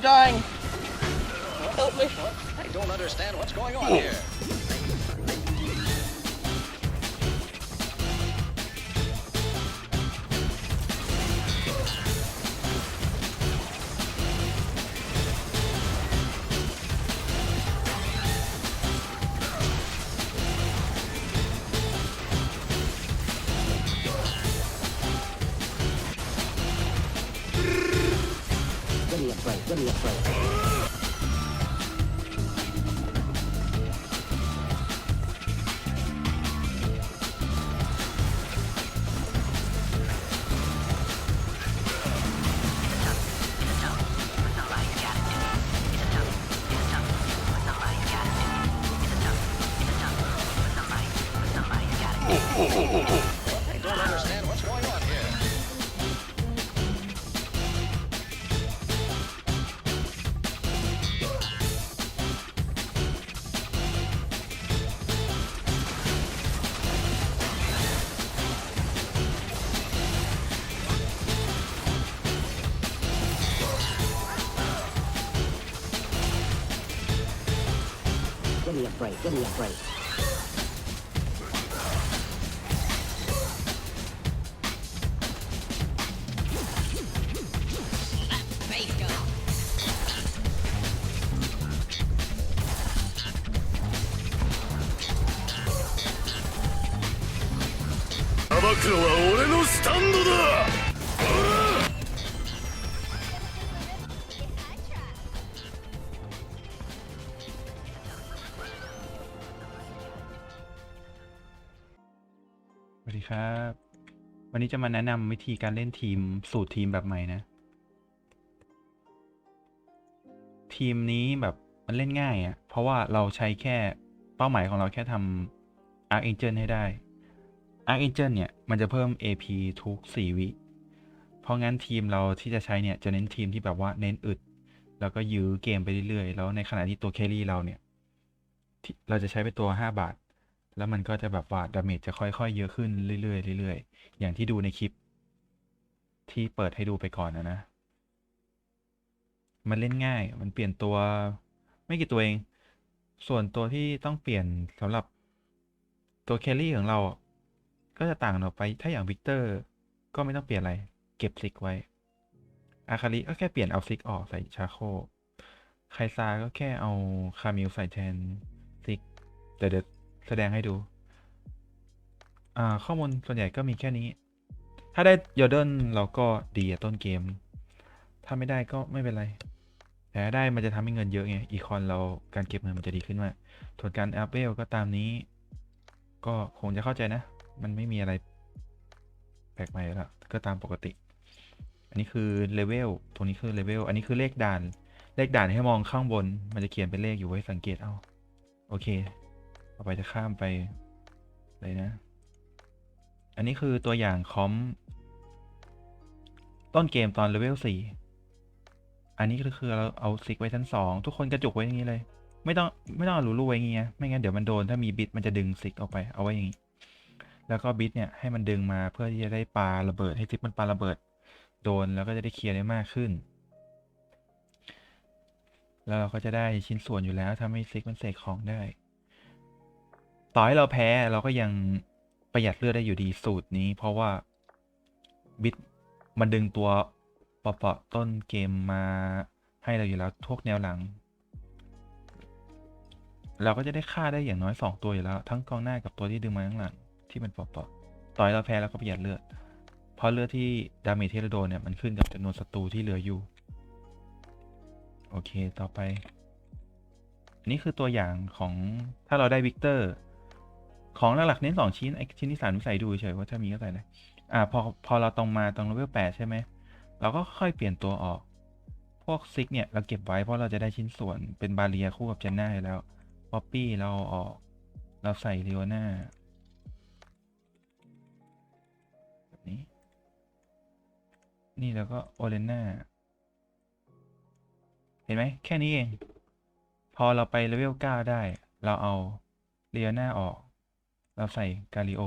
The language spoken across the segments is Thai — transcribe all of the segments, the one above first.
I'm dying. Help me. I don't understand what's going on here. right, let me left, right. Give me a break. Give me a break. Abakura は俺のスタンドだ วัสดีครับ วันนี้จะมาแนะนำวิธีการเล่นทีมสูตรทีมแบบใหม่นะ ทีมนี้แบบมันเล่นง่ายอะ่ะ เพราะว่าเราใช้แค่เป้าหมายของเราแค่ทำ Arc Angel ให้ได้ Arc Angel เนี่ย มันจะเพิ่ม AP ทุก 4 วิ เพราะงั้นทีมเราที่จะใช้เนี่ย จะเน้นทีมที่แบบว่าเน้นอึด แล้วก็ยื้อเกมไปเรื่อยๆ แล้วในขณะที่ตัวแครี่เราเนี่ยที่เราจะใช้เป็นตัว 5 บาท แล้วมันก็จะแบบว่าดาเมจจะค่อยๆ เยอะขึ้นเรื่อยๆเรื่อยๆ อย่างที่ดูในคลิป ที่เปิดให้ดูไปก่อนนะนะ มันเล่นง่าย มันเปลี่ยนตัวไม่กี่ตัวเอง ส่วนตัวที่ต้องเปลี่ยนสำหรับตัวแครี่ของเรา ก็จะต่างออกไป ถ้าอย่างวิกเตอร์ก็ไม่ต้องเปลี่ยนอะไร เก็บซิกไว้ อาคาริก็แค่เปลี่ยนเอาซิกออกใส่ชาโค ไคซาก็แค่เอาคามิลใส่แทนซิกเดี๋ยวเดี๋ยว แสดงให้ดู อ่า ข้อมูลส่วนใหญ่ก็มีแค่นี้ ถ้าได้ยอร์เดนเราก็ดีต้นเกม ถ้าไม่ได้ก็ไม่เป็นไร แต่ได้มันจะทำให้เงินเยอะไง อีคอนเราการเก็บเงินมันจะดีขึ้นมากส่วนการอัพเวลก็ตามนี้ ก็คงจะเข้าใจนะ มันไม่มีอะไร แปลกใหม่แล้วก็ตามปกติ อันนี้คือเลเวล ตรงนี้คือเลเวล อันนี้คือเลขด่าน เลขด่านให้มองข้างบน มันจะเขียนเป็นเลขอยู่ไว้สังเกตเอา โอเค ต่อไปจะข้ามไปเลยนะ อันนี้คือตัวอย่างคอม ต้นเกมตอนเลเวลสี่อันนี้ก็คือเราเอาซิกไว้ชั้นสองทุกคนกระจุกไว้อย่างนี้เลย ไม่ต้องไม่ต้องเอาลูลูไว้อย่างเงี้ยไม่งั้นเดี๋ยวมันโดนถ้ามีบิตมันจะดึงซิกออกไปเอาไว้อย่างนี้ แล้วก็บิตเนี่ยให้มันดึงมาเพื่อที่จะได้ปาระเบิดให้ซิกมันปาระเบิด โดนแล้วก็จะได้เคลียร์ได้มากขึ้น แล้วเราก็จะได้ชิ้นส่วนอยู่แล้วถ้าไม่ซิกมันเสกของได้ ต่อให้เราแพ้เราก็ยังประหยัดเลือดได้อยู่ดีสูตรนี้ เพราะว่าบิตมันดึงตัวเปาะต้นเกมมาให้เราอยู่แล้วทุกแนวหลัง เราก็จะได้ฆ่าได้อย่างน้อยสองตัวอยู่แล้ว ทั้งกองหน้ากับตัวที่ดึงมาข้างหลัง ที่มันเปาะต่อให้เราแพ้เราก็ประหยัดเลือด เพราะเลือดที่ดาเมจที่เราโดนเนี่ยมันขึ้นกับจำนวนศัตรูที่เหลืออยู่ โอเคต่อไปนนี้คือตัวอย่างของถ้าเราได้วิกเตอร์ ของหลักๆเน้นสองชิ้นไอชิ้นที่สามใส่ดูเฉยๆว่าถ้ามีก็ใส่เลยอ่าพอพอเราตรงมาตรงเลเวลแปดใช่ไหมเราก็ค่อยเปลี่ยนตัวออก พวกซิกเนี่ยเราเก็บไว้เพราะเราจะได้ชิ้นส่วนเป็นบาเรียคู่กับเจนน่าอยู่แล้วป๊อปปี้เราออก เราใส่เรียวน่าแบบนี้ นี่แล้วก็โอเลน่าเห็นไหมแค่นี้เอง พอเราไปเลเวล9ได้ เราเอาเรียนาออก เราใส่กาลิโอ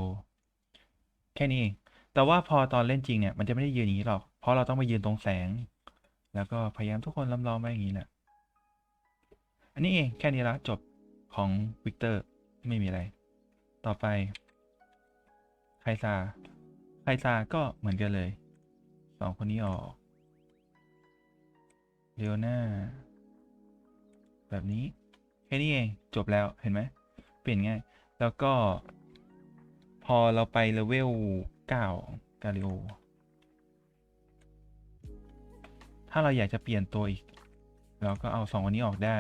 แค่นี้เอง แต่ว่าพอตอนเล่นจริงเนี่ย มันจะไม่ได้ยืนอย่างนี้หรอก เพราะเราต้องไปยืนตรงแสง แล้วก็พยายามทุกคนล้อมๆไว้อย่างนี้แหละ อันนี้เองแค่นี้ละจบของวิกเตอร์ไม่มีอะไร ต่อไปไคซาไคซาก็เหมือนกันเลย สองคนนี้ออกเลโอนาแบบนี้ แค่นี้เองจบแล้วเห็นไหมเปลี่ยนง่าย แล้วก็ พอเราไปเลเวลเก้ากาลิโอ ถ้าเราอยากจะเปลี่ยนตัวอีก เราก็เอาสองคนนี้ออกได้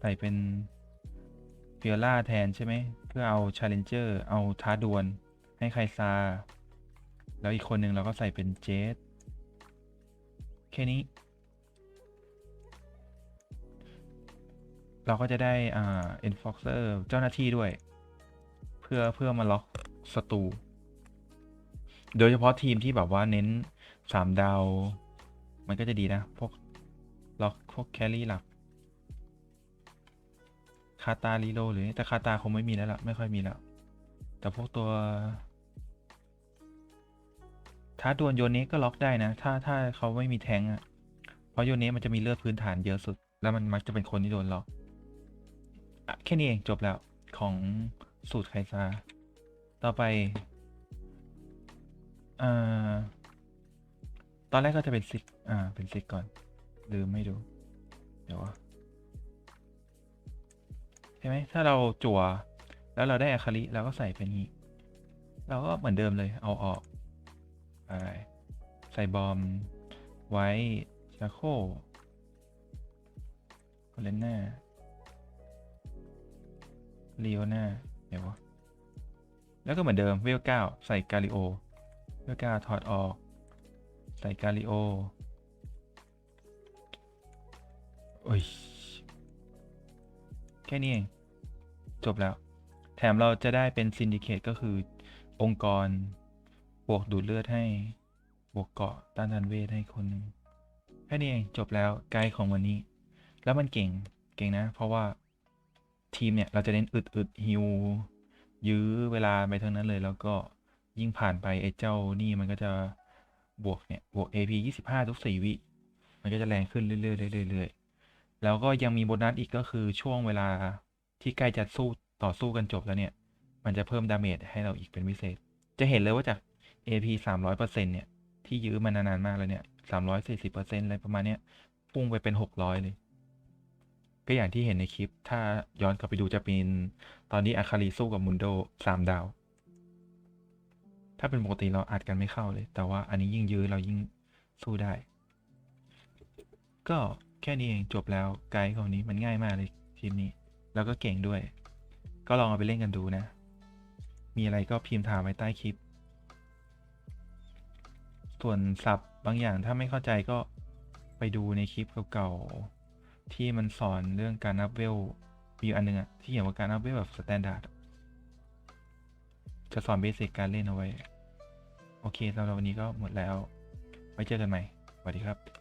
ใส่เป็นเฟียร่าแทนใช่ไหม เพื่อเอาชาเลนเจอร์เอาท้าดวลให้ไครซา แล้วอีกคนหนึ่งเราก็ใส่เป็นเจสแค่นี้ เราก็จะได้อ่า enforcer เจ้าหน้าที่ด้วย พื่อเพื่อมาล็อกศัตรูโดยเฉพาะทีมที่แบบว่าเน้นสามดาว มันก็จะดีนะ พวก ล็อก พวก แครี่หลักคาตาลีโลหรือแต่คาตาคงไม่มีแล้วล่ะ ไม่ค่อยมีแล้ว แต่พวกตัวถ้าดวลโยเนก็ล็อกได้นะ ถ้าถ้าเขาไม่มีแทงค์อะเพราะโยเนมันจะมีเลือดพื้นฐานเยอะสุด แล้วมันมักจะเป็นคนที่โดนล็อกอะแค่นี้เองจบแล้วของ สูตรไคซาต่อไปอ่าตอนแรกก็จะเป็นซิกอ่า เป็นซิกก่อน ลืมไม่ดู เดี๋ยววะใช่ไหม ถ้าเราจั่ว แล้วเราได้อะคาริเราก็ใส่เป็นงี้ เราก็เหมือนเดิมเลย เอาออกไปใส่บอม ไว้ชาโคโคเลนน่าลีโอน่า เดี๋ยวะแล้วก็เหมือนเดิมเวลเก้าใส่กาลิโอเวลเก้าถอดออก ใส่กาลิโอโอ้ยแค่นี้เอง จบแล้ว แถมเราจะได้เป็นซินดิเคตก็คือองค์กรบวกดูดเลือดให้บวกเกาะต้านทานเวทให้คนนึงแค่นี้เองจบแล้วไกด์ของวันนี้ แล้วมันเก่งเก่งนะ เพราะว่า ทีมเนี่ยเราจะเน้นอึดอึดฮิวยื้อเวลาไปเทั้งนั้นเลยแล้วก็ยิ่งผ่านไปไอ้เจ้านี่มันก็จะบวกเนี่ยบวก AP 25 ทุก 4 วิ มันก็จะแรงขึ้นเรื่อยๆเรื่อยๆเรื่อยๆแล้วก็ยังมีโบนัสอีกก็คือช่วงเวลาที่ใกล้จะสู้ต่อสู้กันจบแล้วเนี่ย มันจะเพิ่มดาเมจให้เราอีกเป็นพิเศษ จะเห็นเลยว่าจาก AP 300%เนี่ย ที่ยื้อมานานๆมากแล้วเนี่ย340%อะไรประมาณเนี้ยพุ่งไปเป็น 600 เลย ก็อย่างที่เห็นในคลิป ถ้าย้อนกลับไปดูจะเป็น ตอนนี้อาคารีสู้กับมุนโด3ดาว ถ้าเป็นปกติเราอัดกันไม่เข้าเลย แต่ว่าอันนี้ยิ่งยื้อเรายิ่งสู้ได้ ก็แค่นี้เองจบแล้วไกด์ของนี้มันง่ายมากเลยทีมนี้ แล้วก็เก่งด้วย ก็ลองเอาไปเล่นกันดูนะ มีอะไรก็พิมพ์ถามไว้ใต้คลิป ส่วนศัพท์บางอย่างถ้าไม่เข้าใจก็ไปดูในคลิปเก่าๆ ที่มันสอนเรื่องการนับเวลมีอันหนึงอะที่เขียนว่าการนับเวลแบบสแตนดาร์ดจะสอนเบสิกการเล่นเอาไว้ โอเคสำหรับวันนี้ก็หมดแล้ว ไว้เจอกันใหม่ สวัสดีครับ